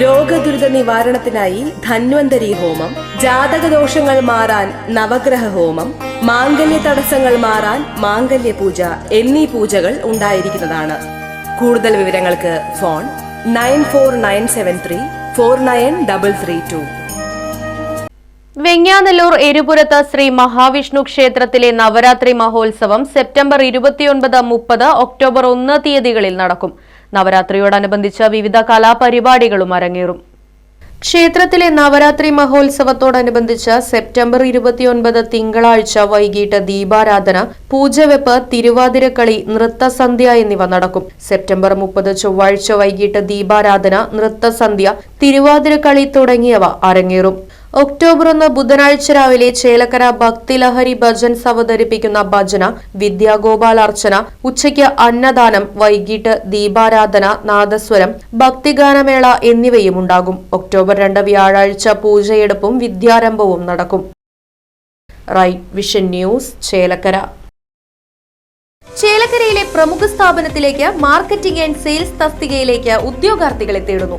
രോഗദുരിത നിവാരണത്തിനായി ധന്വന്തരി ഹോമം ജാതക ദോഷങ്ങൾ മാറാൻ നവഗ്രഹ ഹോമം മാംഗല്യ തടസ്സങ്ങൾ മാറാൻ മാംഗല്യ പൂജ എന്നീ പൂജകൾ ഉണ്ടായിരിക്കുന്നതാണ്. കൂടുതൽ വിവരങ്ങൾക്ക് phone nine four nine seven three four nine double three two. Venganallur എരുപുരത്ത് Shri Mahavishnu ക്ഷേത്രത്തിലെ നവരാത്രി മഹോത്സവം സെപ്റ്റംബർ ഇരുപത്തിയൊൻപത് മുപ്പത് ഒക്ടോബർ ഒന്ന് തീയതികളിൽ നടക്കും. നവരാത്രിയോടനുബന്ധിച്ച് വിവിധ കലാപരിപാടികളും അരങ്ങേറും. ക്ഷേത്രത്തിലെ നവരാത്രി മഹോത്സവത്തോടനുബന്ധിച്ച് സെപ്റ്റംബർ ഇരുപത്തിയൊൻപത് തിങ്കളാഴ്ച വൈകിട്ട് ദീപാരാധന പൂജവെപ്പ് തിരുവാതിരക്കളി നൃത്തസന്ധ്യ എന്നിവ നടക്കും. സെപ്റ്റംബർ മുപ്പത് ചൊവ്വാഴ്ച വൈകിട്ട് ദീപാരാധന നൃത്തസന്ധ്യ തിരുവാതിരക്കളി തുടങ്ങിയവ അരങ്ങേറും. ഒക്ടോബർ ഒന്ന് ബുധനാഴ്ച രാവിലെ ചേലക്കര ഭക്തിലഹരി ഭജൻ അവതരിപ്പിക്കുന്ന ഭജന വിദ്യാഗോപാൽ അർച്ചന ഉച്ചയ്ക്ക് അന്നദാനം വൈകിട്ട് ദീപാരാധന നാദസ്വരം ഭക്തിഗാനമേള എന്നിവയും ഉണ്ടാകും. ഒക്ടോബർ രണ്ട് വ്യാഴാഴ്ച പൂജയെടുപ്പും വിദ്യാരംഭവും നടക്കും. Vision news Chelakkara. ചേലക്കരയിലെ പ്രമുഖ സ്ഥാപനത്തിലേക്ക് മാർക്കറ്റിംഗ് ആൻഡ് സെയിൽസ് തസ്തികയിലേക്ക് ഉദ്യോഗാർത്ഥികളെ തേടുന്നു.